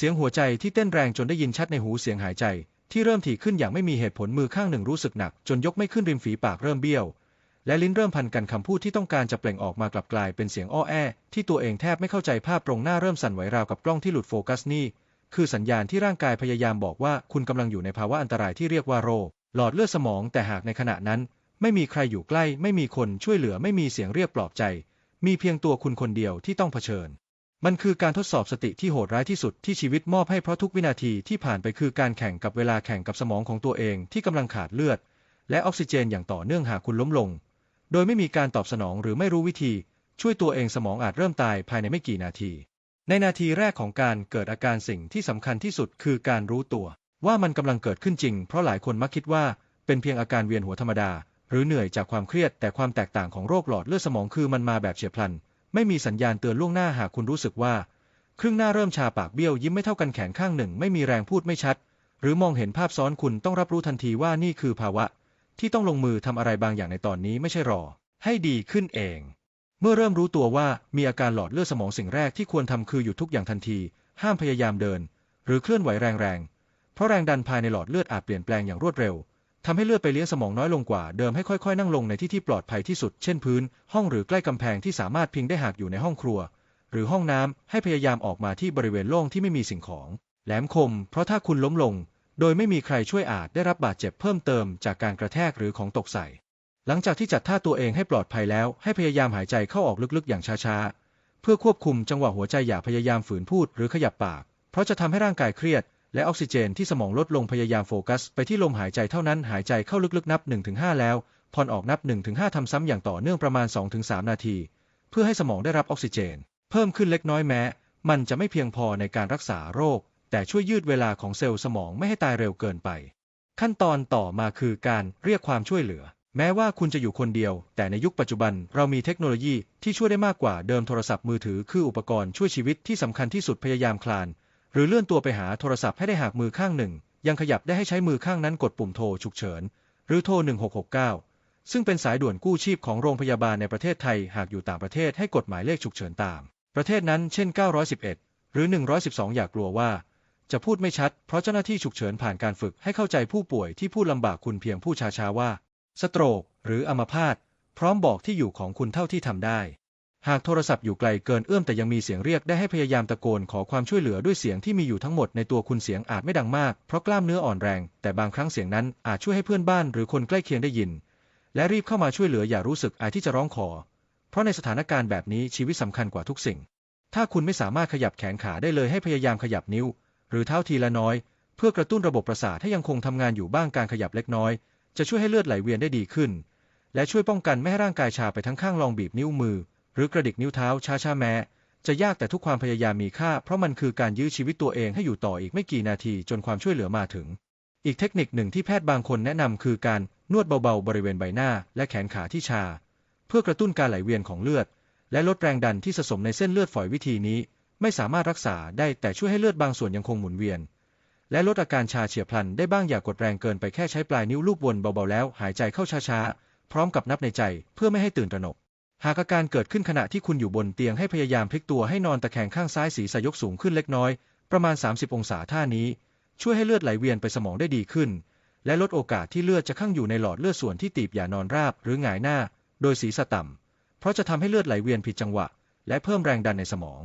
เสียงหัวใจที่เต้นแรงจนได้ยินชัดในหูเสียงหายใจ ที่เริ่มถี่ขึ้นอย่างไม่มีเหตุผลมือข้างหนึ่งรู้สึกหนัก จนยกไม่ขึ้นริมฝีปากเริ่มเบี้ยว และลิ้นเริ่มพันกันคำพูดที่ต้องการจะเปล่งออกมากลับกลายเป็นเสียงอ้อแอ ที่ตัวเองแทบไม่เข้าใจภาพตรงหน้าเริ่มสั่นไหวราวกับกล้องที่หลุดโฟกัสนี่คือสัญญาณที่ร่างกายพยายามบอกว่าคุณกำลังอยู่ในภาวะอันตรายที่เรียกว่าโรคหลอดเลือดสมองแต่หากในขณะนั้น ไม่มีใครอยู่ใกล้ ไม่มีคนช่วยเหลือไม่มีเสียงเรียกปลอบใจ มีเพียงตัวคุณคนเดียวที่ต้องเผชิญ มันคือการทดสอบสติที่โหดร้ายที่สุดที่ชีวิตมอบให้เพราะทุกวินาทีที่ผ่านไปคือการแข่งกับเวลาแข่งกับสมองของตัวเองที่กำลังขาดเลือด และออกซิเจนอย่างต่อเนื่องหากคุณล้มลง โดยไม่มีการตอบสนองหรือไม่รู้วิธี ช่วยตัวเองสมองอาจเริ่มตายภายในไม่กี่นาที ในนาทีแรกของการเกิดอาการสิ่งที่สำคัญที่สุดคือการรู้ตัว ว่ามันกำลังเกิดขึ้นจริง เพราะหลายคนมักคิดว่าเป็นเพียงอาการเวียนหัวธรรมดา หรือเหนื่อยจากความเครียดแต่ความแตกต่างของโรคหลอดเลือดสมองคือมันมาแบบเฉียบพลัน ไม่มีสัญญาณเตือนล่วงหน้าหากคุณรู้สึกว่า ครึ่งหน้าเริ่มชาปากเบี้ยวยิ้มไม่เท่ากันแขนข้างหนึ่ง ไม่มีแรงพูดไม่ชัด หรือมองเห็นภาพซ้อนคุณต้องรับรู้ทันทีว่านี่คือภาวะ ที่ต้องลงมือทำอะไรบางอย่างในตอนนี้ไม่ใช่รอ ให้ดีขึ้นเอง เมื่อเริ่มรู้ตัวว่ามีอาการหลอดเลือดสมองสิ่งแรกที่ควรทำคือหยุดทุกอย่างทันที ห้ามพยายามเดิน หรือเคลื่อนไหวแรงๆเพราะแรงดันภายในหลอดเลือดอาจเปลี่ยนแปลงอย่างรวดเร็ว ทำให้เลือดไปเลี้ยงสมองน้อยลงกว่าเดิมให้ค่อยๆ นั่งลงในที่ที่ปลอดภัยที่สุด เช่นพื้น ห้องหรือใกล้กำแพงที่สามารถพิงได้หากอยู่ในห้องครัว หรือห้องน้ำให้พยายามออกมาที่บริเวณโล่งที่ไม่มีสิ่งของ แหลมคม เพราะถ้าคุณล้มลง โดยไม่มีใครช่วยอาจได้รับบาดเจ็บเพิ่มเติมจากการกระแทกหรือของตกใส่ หลังจากที่จัดท่าตัวเองให้ปลอดภัยแล้ว ให้พยายามหายใจเข้าออกลึกๆ อย่างช้าๆ เพื่อควบคุมจังหวะหัวใจอย่าพยายามฝืนพูดหรือขยับปาก เพราะจะทำให้ร่างกายเครียด และออกซิเจนที่สมองลดลงพยายามโฟกัส ไปที่ลมหายใจเท่านั้นหายใจเข้าลึกๆนับ 1-5 แล้วผ่อนออกนับ 1-5 ทำซ้ำอย่างต่อเนื่องประมาณ 2-3 นาที เพื่อให้สมองได้รับออกซิเจน เพิ่มขึ้นเล็กน้อยแม้ มันจะไม่เพียงพอในการรักษาโรค แต่ช่วยยืดเวลาของเซลล์สมองไม่ให้ตายเร็วเกินไป ขั้นตอนต่อมาคือการเรียกความช่วยเหลือ แม้ว่าคุณจะอยู่คนเดียว แต่ในยุคปัจจุบันเรามีเทคโนโลยีที่ช่วยได้มากกว่าเดิมโทรศัพท์มือถือคืออุปกรณ์ช่วยชีวิตที่สำคัญที่สุดพยายามคลาน หรือเลื่อนตัวไปหาโทรศัพท์ให้ได้หากมือข้างหนึ่ง ยังขยับได้ให้ใช้มือข้างนั้นกดปุ่มโทรฉุกเฉิน หรือโทร 1669 ซึ่งเป็นสายด่วนกู้ชีพของโรงพยาบาลในประเทศไทยหากอยู่ต่างประเทศให้กดหมายเลขฉุกเฉินตาม ประเทศนั้นเช่น 911 หรือ 112 อย่ากลัวว่า จะพูดไม่ชัด เพราะเจ้าหน้าที่ฉุกเฉินผ่านการฝึกให้เข้าใจผู้ป่วยที่พูดลำบากคุณเพียงผู้ช้าว่า สโตรกหรืออัมพาตพร้อมบอกที่อยู่ของคุณเท่าที่ทำได้ หากโทรศัพท์อยู่ไกลเกินเอื้อมแต่ยังมีเสียงเรียกได้ให้พยายามตะโกนขอความช่วยเหลือด้วยเสียงที่มีอยู่ทั้งหมดในตัวคุณเสียงอาจไม่ดังมากเพราะกล้ามเนื้ออ่อนแรง แต่บางครั้งเสียงนั้นอาจช่วยให้เพื่อนบ้านหรือคนใกล้เคียงได้ยิน และรีบเข้ามาช่วยเหลืออย่ารู้สึกอายที่จะร้องขอ เพราะในสถานการณ์แบบนี้ชีวิตสำคัญกว่าทุกสิ่ง ถ้าคุณไม่สามารถขยับแขนขาได้เลยให้พยายามขยับนิ้ว หรือเท้าทีละน้อย เพื่อกระตุ้นระบบประสาทให้ยังคงทำงานอยู่บ้างการขยับเล็กน้อย จะช่วยให้เลือดไหลเวียนได้ดีขึ้น และช่วยป้องกันไม่ให้ร่างกายชาไปทั้งข้างลองบีบนิ้วมือ รือกระดิกนิ้วเท้าช้าๆแม้ จะยากแต่ทุกความพยายามมีค่า เพราะมันคือการยื้อชีวิตตัวเองให้อยู่ต่ออีกไม่กี่นาทีจนความช่วยเหลือมาถึง อีกเทคนิคหนึ่งที่แพทย์บางคนแนะนำคือการนวดเบาๆบริเวณใบหน้า และแขนขาที่ชา เพื่อกระตุ้นการไหลเวียนของเลือด และลดแรงดันที่สะสมในเส้นเลือดฝอยวิธีนี้ ไม่สามารถรักษาได้แต่ช่วยให้เลือดบางส่วนยังคงหมุนเวียน และลดอาการชาเฉียบพลันได้บ้างอย่ากกดแรงเกินไปแค่ใช้ปลายนิ้วลูบวนเบาๆแล้ว หายใจเข้าช้าๆพร้อมกับนับในใจเพื่อไม่ให้ตื่นตระหนก หากอาการเกิดขึ้นขณะที่คุณอยู่บนเตียงให้พยายามพลิกตัวให้นอนตะแคงข้างซ้ายศีรษะยกสูงขึ้นเล็กน้อย ประมาณ 30 องศาท่านี้ ช่วยให้เลือดไหลเวียนไปสมองได้ดีขึ้น และลดโอกาสที่เลือดจะข้างอยู่ในหลอดเลือดส่วนที่ตีบอย่านอนราบหรือหงายหน้า โดยศีรษะต่ำเพราะจะทำให้เลือดไหลเวียนผิดจังหวะ และเพิ่มแรงดันในสมอง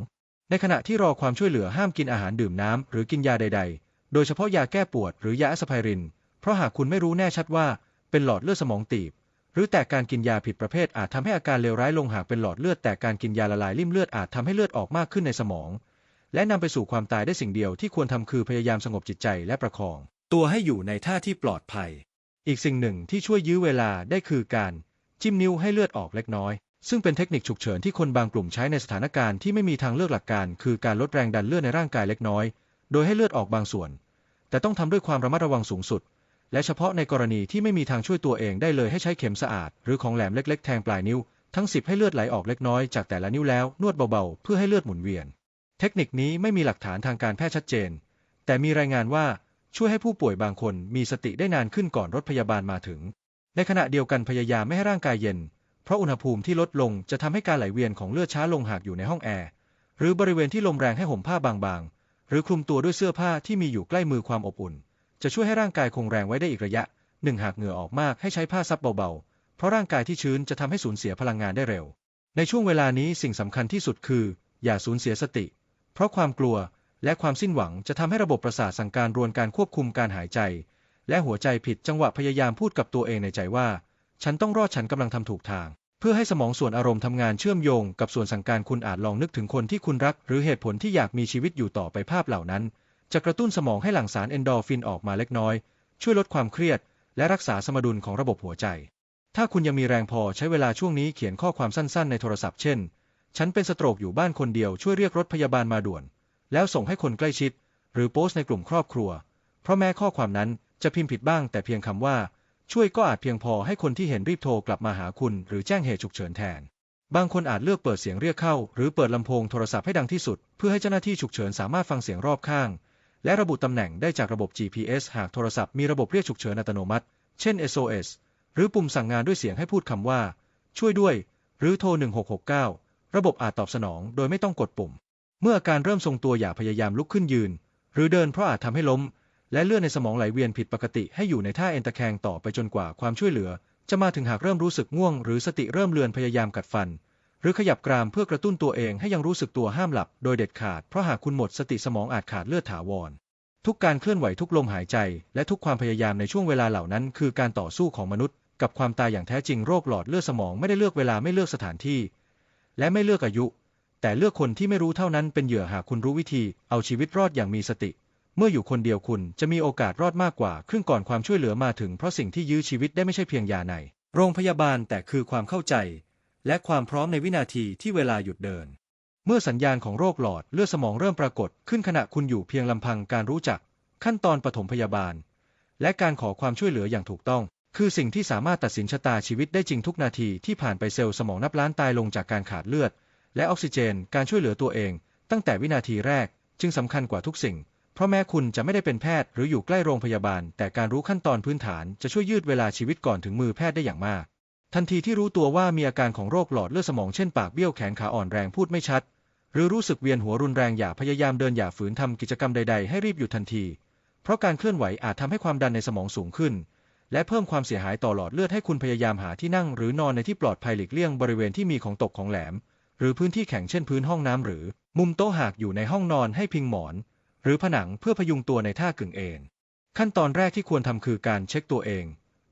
ในขณะที่รอความช่วยเหลือห้ามกินอาหารดื่มน้ำหรือกินยาใด ๆ โดยเฉพาะยาแก้ปวดหรือยาแอสไพริน เพราะหากคุณไม่รู้แน่ชัดว่าเป็นหลอดเลือดสมองตีบ หรือแต่การกินยาผิดประเภทอาจทำให้อาการเลวร้ายลงหากเป็นหลอดเลือด แต่การกินยาละลายริ่มเลือดอาจทำให้เลือดออกมากขึ้นในสมอง และนำไปสู่ความตายได้สิ่งเดียวที่ควรทำคือพยายามสงบจิตใจและประคอง ตัวให้อยู่ในท่าที่ปลอดภัย อีกสิ่งหนึ่งที่ช่วยยื้อเวลาได้คือการจิ้มนิ้วให้เลือดออกเล็กน้อย ซึ่งเป็นเทคนิคฉุกเฉินที่คนบางกลุ่มใช้ในสถานการณ์ที่ไม่มีทางเลือกหลักการ คือการลดแรงดันเลือดในร่างกายเล็กน้อย โดยให้เลือดออกบางส่วน แต่ต้องทำด้วยความระมัดระวังสูงสุด และเฉพาะในกรณีที่ไม่มีทางช่วยตัวเองได้เลยให้ใช้เข็มสะอาด หรือของแหลมเล็กๆ แทงปลายนิ้ว ทั้งสิบให้เลือดไหลออกเล็กน้อยจากแต่ละนิ้วแล้วนวดเบาๆ เพื่อให้เลือดหมุนเวียน เทคนิคนี้ไม่มีหลักฐานทางการแพทย์ชัดเจน แต่มีรายงานว่าช่วยให้ผู้ป่วยบางคนมีสติได้นานขึ้นก่อนรถพยาบาลมาถึง ในขณะเดียวกันพยายามไม่ให้ร่างกายเย็น เพราะอุณหภูมิที่ลดลงจะทำให้การไหลเวียนของเลือดช้าลงหากอยู่ในห้องแอร์หรือบริเวณที่ลมแรงให้ห่มผ้าบางๆ หรือคลุมตัวด้วยเสื้อผ้าที่มีอยู่ใกล้มือความอบอุ่น จะช่วยให้ร่างกายคงแรงไว้ได้อีกระยะหนึ่งหากเหงื่อออกมากให้ใช้ผ้าซับเบาๆ เพราะร่างกายที่ชื้นจะทำให้สูญเสียพลังงานได้เร็ว ในช่วงเวลานี้สิ่งสำคัญที่สุดคือ อย่าสูญเสียสติ เพราะความกลัวและความสิ้นหวังจะทำให้ระบบประสาทสั่งการรวนการควบคุมการหายใจ และหัวใจผิดจังหวะพยายามพูดกับตัวเองในใจว่า ฉันต้องรอดฉันกำลังทำถูกทาง เพื่อให้สมองส่วนอารมณ์ทำงานเชื่อมโยง กับส่วนสั่งการคุณอาจลองนึกถึงคนที่คุณรัก หรือเหตุผลที่อยากมีชีวิตอยู่ต่อไปภาพเหล่านั้น จะกระตุ้นสมองให้หลั่งสารเอนโดฟินออกมาเล็กน้อย ช่วยลดความเครียด และรักษาสมดุลของระบบหัวใจ ถ้าคุณยังมีแรงพอใช้เวลาช่วงนี้เขียนข้อความสั้นๆ ในโทรศัพท์เช่น ฉันเป็นสโตรกอยู่บ้านคนเดียวช่วยเรียกรถพยาบาลมาด่วน แล้วส่งให้คนใกล้ชิด หรือโพสต์ในกลุ่มครอบครัว เพราะแม้ข้อความนั้นจะพิมพ์ผิดบ้าง แต่เพียงคำว่า ช่วยก็อาจเพียงพอให้คนที่เห็นรีบโทรกลับมาหาคุณ หรือแจ้งเหตุฉุกเฉินแทนบางคนอาจเลือกเปิดเสียงเรียกเข้า หรือเปิดลำโพงโทรศัพท์ให้ดังที่สุด เพื่อให้เจ้าหน้าที่ฉุกเฉินสามารถฟังเสียงรอบข้าง และระบุตำแหน่งได้จากระบบ GPS หากโทรศัพท์มีระบบเรียกฉุกเฉินอัตโนมัติ เช่น SOS หรือปุ่มสั่งงานด้วยเสียงให้พูดคำว่า ช่วยด้วย หรือโทร 1669 ระบบอาจตอบสนองโดยไม่ต้องกดปุ่ม เมื่ออาการเริ่มทรงตัวอย่าพยายามลุกขึ้นยืน หรือเดินเพราะอาจทำให้ล้ม และเลือดในสมองไหลเวียนผิดปกติให้อยู่ในท่าเอนตะแคงต่อไปจนกว่าความช่วยเหลือ จะมาถึงหากเริ่มรู้สึกง่วง หรือสติเริ่มเลือนพยายามกัดฟัน หรือขยับกรามเพื่อกระตุ้นตัวเองให้ยังรู้สึกตัวห้ามหลับโดยเด็ดขาด เพราะหากคุณหมดสติสมองอาจขาดเลือดถาวร ทุกการเคลื่อนไหวทุกลมหายใจ และทุกความพยายามในช่วงเวลาเหล่านั้น คือการต่อสู้ของมนุษย์ กับความตายอย่างแท้จริงโรคหลอดเลือดสมองไม่ได้เลือกเวลาไม่เลือกสถานที่ และไม่เลือกอายุ แต่เลือกคนที่ไม่รู้เท่านั้นเป็นเหยื่อหากคุณรู้วิธี เอาชีวิตรอดอย่างมีสติ เมื่ออยู่คนเดียวคุณจะมีโอกาสรอดมากกว่าครึ่งก่อนความช่วยเหลือมาถึงเพราะสิ่งที่ยื้อชีวิตได้ไม่ใช่เพียงยาใน โรงพยาบาลแต่คือความเข้าใจ และความพร้อมในวินาทีที่เวลาหยุดเดิน เมื่อสัญญาณของโรคหลอดเลือดสมองเริ่มปรากฏขึ้นขณะคุณอยู่เพียงลำพังการรู้จัก ขั้นตอนปฐมพยาบาล และการขอความช่วยเหลืออย่างถูกต้อง คือสิ่งที่สามารถตัดสินชะตาชีวิตได้จริงทุกนาทีที่ผ่านไปเซลล์สมองนับล้านตายลงจากการขาดเลือด และออกซิเจน การช่วยเหลือตัวเอง ตั้งแต่วินาทีแรก จึงสำคัญกว่าทุกสิ่งเพราะแม้คุณจะไม่ได้เป็นแพทย์หรืออยู่ใกล้โรงพยาบาล แต่การรู้ขั้นตอนพื้นฐานจะช่วยยืดเวลาชีวิตก่อนถึงมือแพทย์ได้อย่างมาก ทันทีที่รู้ตัวว่ามีอาการของโรคหลอดเลือดสมองเช่นปากเบี้ยวแขนขาอ่อนแรงพูดไม่ชัด หรือรู้สึกเวียนหัวรุนแรงอย่าพยายามเดินอย่าฝืนทำกิจกรรมใด ๆ ให้รีบหยุดทันที เพราะการเคลื่อนไหวอาจทำให้ความดันในสมองสูงขึ้น และเพิ่มความเสียหายต่อหลอดเลือดให้คุณพยายามหาที่นั่ง หรือนอนในที่ปลอดภัยหลีกเลี่ยงบริเวณที่มีของตกของแหลม หรือพื้นที่แข็งเช่นพื้นห้องน้ำหรือ มุมโต๊ะหากอยู่ในห้องนอนให้พิงหมอน หรือผนังเพื่อพยุงตัวในท่ากึ่งเอนขั้นตอนแรกที่ควรทำคือการเช็คตัวเอง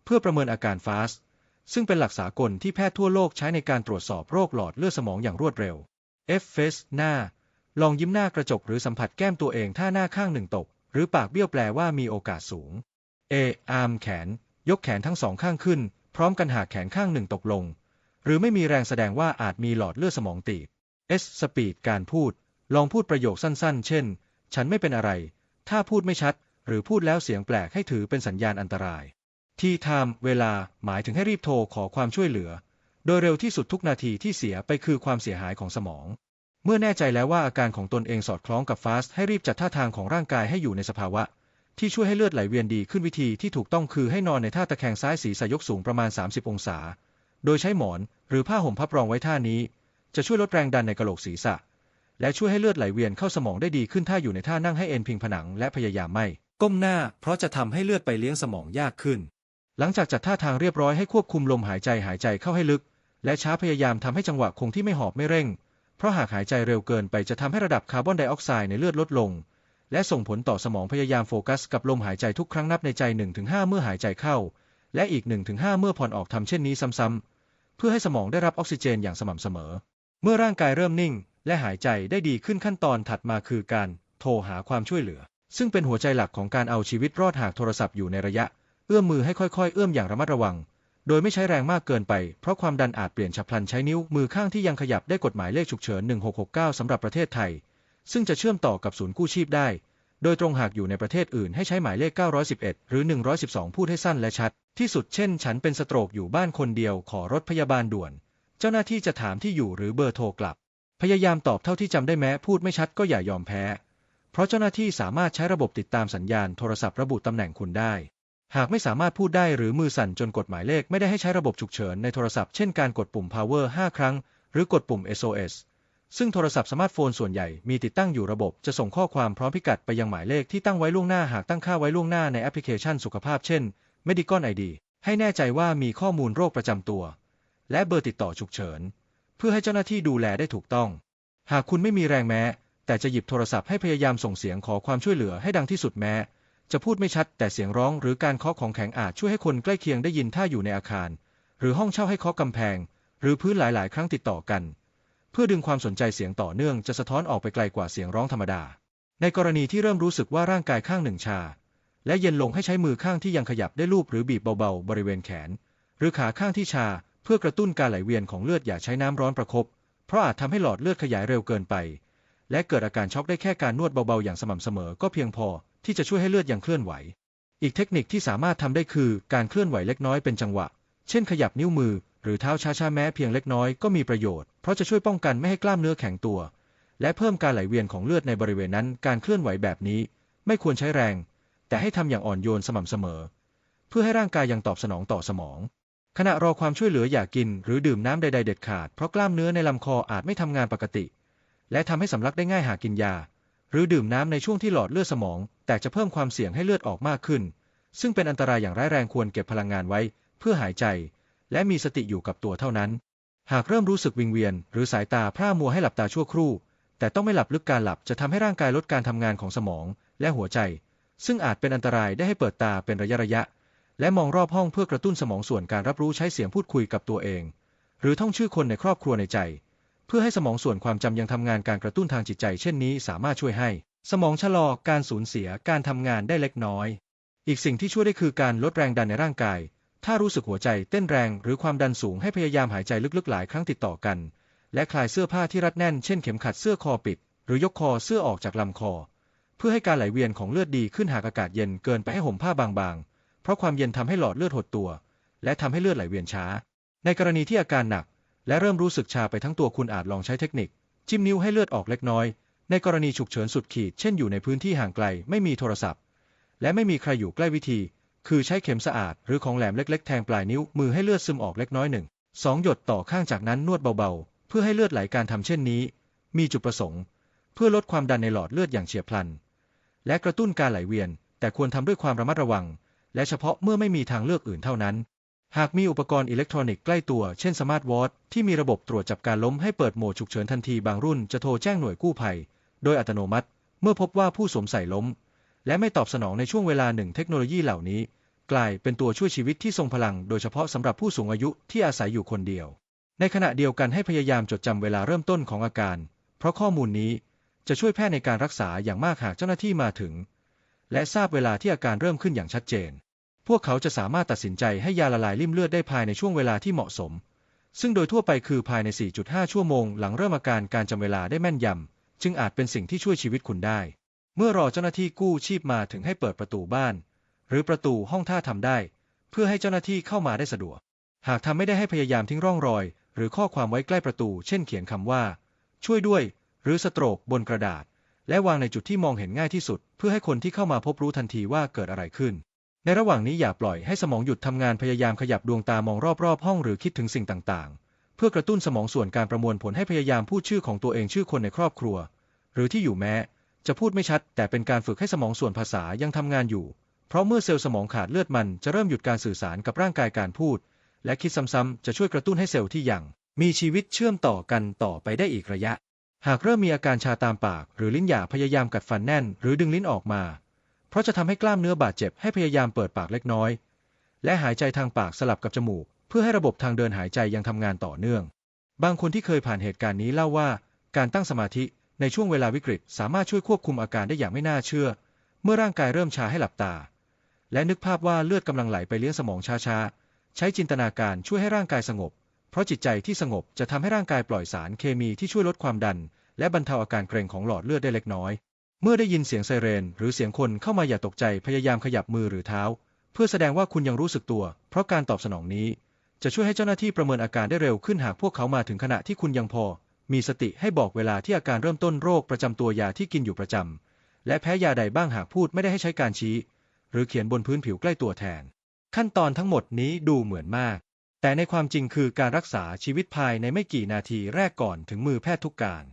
เพื่อประเมินอาการฟาส ซึ่งเป็นหลักสากลที่แพทย์ทั่วโลกใช้ในการตรวจสอบโรคหลอดเลือดสมองอย่างรวดเร็ว F face หน้า ลองยิ้มหน้ากระจกหรือสัมผัสแก้มตัวเองถ้าหน้าข้างหนึ่งตก หรือปากเบี้ยวแปลว่ามีโอกาสสูง A อาร์มแขน ยกแขนทั้งสองข้างขึ้น พร้อมกันหากแขนข้างหนึ่งตกลง หรือไม่มีแรงแสดงว่าอาจมีหลอดเลือดสมองตีบ S สปีดการพูด ลองพูดประโยคสั้นๆ เช่น ฉันไม่เป็นอะไร ถ้าพูดไม่ชัด หรือพูดแล้วเสียงแปลกให้ถือเป็นสัญญาณอันตราย ที่ไทม์เวลา หมายถึงให้รีบโทรขอความช่วยเหลือ โดยเร็วที่สุดทุกนาทีที่เสียไปคือความเสียหายของสมอง เมื่อแน่ใจแล้วว่าอาการของตนเองสอดคล้องกับฟาสให้รีบจัดท่าทางของร่างกายให้อยู่ในสภาวะ ที่ช่วยให้เลือดไหลเวียนดีขึ้นวิธีที่ถูกต้องคือให้นอนในท่าตะแคงซ้ายศีรษะยกสูงประมาณ 30 องศา โดยใช้หมอน หรือผ้าห่มพับรองไว้ท่านี้ จะช่วยลดแรงดันในกระโหลกศีรษะ และช่วยให้เลือดไหลเวียนเข้าสมองได้ดีขึ้นถ้าอยู่ในท่านั่งให้เอนพิงผนัง และพยายามไม่ก้มหน้าเพราะจะทำให้เลือดไปเลี้ยงสมองยากขึ้น หลังจากจัดท่าทางเรียบร้อยให้ควบคุมลมหายใจหายใจเข้าให้ลึก และช้าพยายามทำให้จังหวะคงที่ไม่หอบไม่เร่ง เพราะหากหายใจเร็วเกินไปจะทำให้ระดับคาร์บอนไดออกไซด์ในเลือดลดลง และส่งผลต่อสมองพยายามโฟกัสกับลมหายใจทุกครั้งนับในใจ 1-5 เมื่อหายใจเข้า และอีก 1-5 เมื่อผ่อนออกทำเช่นนี้ซ้ำๆเพื่อให้สมองได้รับออกซิเจนอย่างสม่ำเสมอ เมื่อร่างกายเริ่มนิ่ง และหายใจได้ดีขึ้นขั้นตอนถัดมาคือการโทรหาความช่วยเหลือ ซึ่งเป็นหัวใจหลักของการเอาชีวิตรอดหากโทรศัพท์อยู่ในระยะ อื้อมมือให้ค่อยๆ เอื้อมอย่างระมัดระวัง โดยไม่ใช้แรงมากเกินไป เพราะความดันอาจเปลี่ยนฉับพลันใช้นิ้วมือข้างที่ยังขยับได้กฎหมายเลขฉุกเฉิน 1669 สำหรับประเทศไทย ซึ่งจะเชื่อมต่อกับศูนย์กู้ชีพได้ โดยตรงหากอยู่ในประเทศอื่นให้ใช้หมายเลข 911 หรือ 112 พูดให้สั้นและชัด ที่สุดเช่น ฉันเป็นสโตรกอยู่บ้านคนเดียวขอรถพยาบาลด่วน เจ้าหน้าที่จะถามที่อยู่หรือเบอร์โทรกลับ พยายามตอบเท่าที่จำได้แม้พูดไม่ชัดก็อย่ายอมแพ้ เพราะเจ้าหน้าที่สามารถใช้ระบบติดตามสัญญาณโทรศัพท์ระบุตำแหน่งคุณได้ หากไม่สามารถพูดได้หรือมือสั่นจนกดหมายเลขไม่ได้ให้ใช้ระบบฉุกเฉินในโทรศัพท์เช่นการกดปุ่ม power 5 ครั้ง หรือกดปุ่ม SOS ซึ่งโทรศัพท์สมาร์ทโฟนส่วนใหญ่มีติดตั้งอยู่ระบบจะส่งข้อความพร้อมพิกัดไปยังหมายเลขที่ตั้งไว้ล่วงหน้าหากตั้งค่าไว้ล่วงหน้าในแอปพลิเคชันสุขภาพเช่น Medicon ID ให้แน่ใจว่ามีข้อมูลโรคประจำตัว และเบอร์ติดต่อฉุกเฉิน เพื่อให้เจ้าหน้าที่ดูแลได้ถูกต้อง หากคุณไม่มีแรงแม้ แต่จะหยิบโทรศัพท์ให้พยายามส่งเสียงขอความช่วยเหลือให้ดังที่สุดแม้ จะพูดไม่ชัดแต่เสียงร้องหรือการเคาะของแข็งอาจช่วยให้คนใกล้เคียงได้ยินถ้าอยู่ในอาคาร หรือห้องเช่าให้เคาะกำแพง หรือพื้นหลาย ๆ ครั้งติดต่อกัน เพื่อดึงความสนใจเสียงต่อเนื่องจะสะท้อนออกไปไกลกว่าเสียงร้องธรรมดา ในกรณีที่เริ่มรู้สึกว่าร่างกายข้างหนึ่งชา และเย็นลงให้ใช้มือข้างที่ยังขยับได้ลูบหรือบีบเบา ๆ บริเวณแขน หรือขาข้างที่ชา เพื่อกระตุ้นการไหลเวียนของเลือดอย่าใช้น้ำร้อนประคบเพราะอาจทำให้หลอดเลือดขยายเร็วเกินไป และเกิดอาการช็อกได้แค่การนวดเบาๆอย่างสม่ำเสมอก็เพียงพอที่จะช่วยให้เลือดยังเคลื่อนไหว อีกเทคนิคที่สามารถทำได้คือการเคลื่อนไหวเล็กน้อยเป็นจังหวะ เช่นขยับนิ้วมือ หรือเท้าช้าๆแม้เพียงเล็กน้อยก็มีประโยชน์เพราะจะช่วยป้องกันไม่ให้กล้ามเนื้อแข็งตัว และเพิ่มการไหลเวียนของเลือดในบริเวณนั้น การเคลื่อนไหวแบบนี้ ไม่ควรใช้แรง แต่ให้ทำอย่างอ่อนโยนสม่ำเสมอ เพื่อให้ร่างกายยังตอบสนองต่อสมองขณะรอความช่วยเหลืออย่ากิน หรือดื่มน้ำใดๆเด็ดขาดเพราะกล้ามเนื้อในลำคออาจไม่ทำงานปกติ และทำให้สำลักได้ง่ายหากกินยา หรือดื่มน้ำในช่วงที่หลอดเลือดสมอง แต่จะเพิ่มความเสี่ยงให้เลือดออกมากขึ้น ซึ่งเป็นอันตรายอย่างร้ายแรงควรเก็บพลังงานไว้ เพื่อหายใจ และมีสติอยู่กับตัวเท่านั้น หากเริ่มรู้สึกวิงเวียน หรือสายตาพร่ามัวให้หลับตาชั่วครู่ แต่ต้องไม่หลับลึกการหลับจะทำให้ร่างกายลดการทำงานของสมอง และหัวใจ ซึ่งอาจเป็นอันตรายได้ให้เปิดตาเป็นระยะระยะ และมองรอบห้องเพื่อกระตุ้นสมองส่วนการรับรู้ใช้เสียงพูดคุยกับตัวเอง หรือท่องชื่อคนในครอบครัวในใจ พื่อให้สมองส่วนความจำยังทำงานการกระตุ้นทางจิตใจเช่นนี้สามารถช่วยให้ สมองชะลอการสูญเสียการทำงานได้เล็กน้อย อีกสิ่งที่ช่วยได้คือการลดแรงดันในร่างกาย ถ้ารู้สึกหัวใจเต้นแรงหรือความดันสูงให้พยายามหายใจลึกๆหลายครั้งติดต่อกัน และคลายเสื้อผ้าที่รัดแน่นเช่นเข็มขัดเสื้อคอปิด หรือยกคอเสื้อออกจากลำคอ เพื่อให้การไหลเวียนของเลือดดีขึ้นหากอากาศเย็นเกินไปให้ห่มผ้าบางๆ เพราะความเย็นทำให้หลอดเลือดหดตัว และทำให้เลือดไหลเวียนช้า ในกรณีที่อาการหนัก และเริ่มรู้สึกชาไปทั้งตัวคุณอาจลองใช้เทคนิค จิ้มนิ้วให้เลือดออกเล็กน้อย ในกรณีฉุกเฉินสุดขีด เช่นอยู่ในพื้นที่ห่างไกลไม่มีโทรศัพท์ และไม่มีใครอยู่ใกล้วิธี คือใช้เข็มสะอาด หรือของแหลมเล็ก ๆ แทงปลายนิ้วมือให้เลือดซึมออกเล็กน้อยหนึ่งสองหยดต่อข้างจากนั้นนวดเบาๆ เพื่อให้เลือดไหลการทำเช่นนี้ มีจุดประสงค์ เพื่อลดความดันในหลอดเลือดอย่างเฉียบพลัน และกระตุ้นการไหลเวียน แต่ควรทำด้วยความระมัดระวัง และเฉพาะเมื่อไม่มีทางเลือกอื่นเท่านั้น หากมีอุปกรณ์อิเล็กทรอนิกส์ใกล้ตัว เช่นสมาร์ทวอทที่มีระบบตรวจจับการล้มให้เปิดโหมดฉุกเฉินทันทีบางรุ่นจะโทรแจ้งหน่วยกู้ภัย โดยอัตโนมัติ เมื่อพบว่าผู้สวมใส่ล้ม และไม่ตอบสนองในช่วงเวลาหนึ่งเทคโนโลยีเหล่านี้ กลายเป็นตัวช่วยชีวิตที่ทรงพลัง โดยเฉพาะสำหรับผู้สูงอายุที่อาศัยอยู่คนเดียว ในขณะเดียวกันให้พยายามจดจำเวลาเริ่มต้นของอาการ เพราะข้อมูลนี้จะช่วยแพทย์ในการรักษาอย่างมากหากเจ้าหน้าที่มาถึง และทราบเวลาที่อาการเริ่มขึ้นอย่างชัดเจน พวกเขาจะสามารถตัดสินใจให้ยาละลายริ่มเลือดได้ภายในช่วงเวลาที่เหมาะสม ซึ่งโดยทั่วไปคือภายใน 4.5 ชั่วโมงหลังเริ่มอาการการจำเวลาได้แม่นยำ จึงอาจเป็นสิ่งที่ช่วยชีวิตคุณได้ เมื่อรอเจ้าหน้าที่กู้ชีพมาถึงให้เปิดประตูบ้าน หรือประตูห้องท่าทำได้ เพื่อให้เจ้าหน้าที่เข้ามาได้สะดวก หากทำไม่ได้ให้พยายามทิ้งร่องรอย หรือข้อความไว้ใกล้ประตู เช่นเขียนคำว่า ช่วยด้วย หรือสโตรกบนกระดาษ และวางในจุดที่มองเห็นง่ายที่สุด เพื่อให้คนที่เข้ามาพบรู้ทันทีว่าเกิดอะไรขึ้น ในระหว่างนี้อย่าปล่อยให้สมองหยุดทำงานพยายามขยับดวงตามองรอบๆ ห้องหรือคิดถึงสิ่งต่างๆ เพื่อกระตุ้นสมองส่วนการประมวลผลให้พยายามพูดชื่อของตัวเองชื่อคนในครอบครัว หรือที่อยู่แม้ จะพูดไม่ชัด แต่เป็นการฝึกให้สมองส่วนภาษายังทำงานอยู่ เพราะเมื่อเซลล์สมองขาดเลือดมันจะเริ่มหยุดการสื่อสารกับร่างกายการพูด และคิดซ้ำๆจะช่วยกระตุ้นให้เซลล์ที่ยังมีชีวิตเชื่อมต่อกันต่อไปได้อีกระยะ หากเริ่มมีอาการชาตามปาก หรือลิ้นหยาพยายามกัดฟันแน่น หรือดึงลิ้นออกมา เพราะจะทำให้กล้ามเนื้อบาดเจ็บให้พยายามเปิดปากเล็กน้อย และหายใจทางปากสลับกับจมูก เพื่อให้ระบบทางเดินหายใจยังทำงานต่อเนื่อง บางคนที่เคยผ่านเหตุการณ์นี้เล่าว่า การตั้งสมาธิในช่วงเวลาวิกฤต สามารถช่วยควบคุมอาการได้อย่างไม่น่าเชื่อ เมื่อร่างกายเริ่มชาให้หลับตา และนึกภาพว่าเลือดกำลังไหลไปเลี้ยงสมองช้าๆใช้จินตนาการช่วยให้ร่างกายสงบ เพราะจิตใจที่สงบจะทำให้ร่างกายปล่อยสารเคมีที่ช่วยลดความดัน และบรรเทาอาการเกร็งของหลอดเลือดได้เล็กน้อย เมื่อได้ยินเสียงไซเรน หรือเสียงคนเข้ามาอย่าตกใจพยายามขยับมือหรือเท้า เพื่อแสดงว่าคุณยังรู้สึกตัว เพราะการตอบสนองนี้ จะช่วยให้เจ้าหน้าที่ประเมินอาการได้เร็วขึ้นหากพวกเขามาถึงขณะที่คุณยังพอ มีสติให้บอกเวลาที่อาการเริ่มต้นโรคประจำตัวยาที่กินอยู่ประจำและแพ้ยาใดบ้างหากพูดไม่ได้ให้ใช้การชี้ หรือเขียนบนพื้นผิวใกล้ตัวแทน ขั้นตอนทั้งหมดนี้ดูเหมือนมาก แต่ในความจริงคือการรักษาชีวิตภายในไม่กี่นาทีแรกก่อนถึงมือแพทย์ทุกการ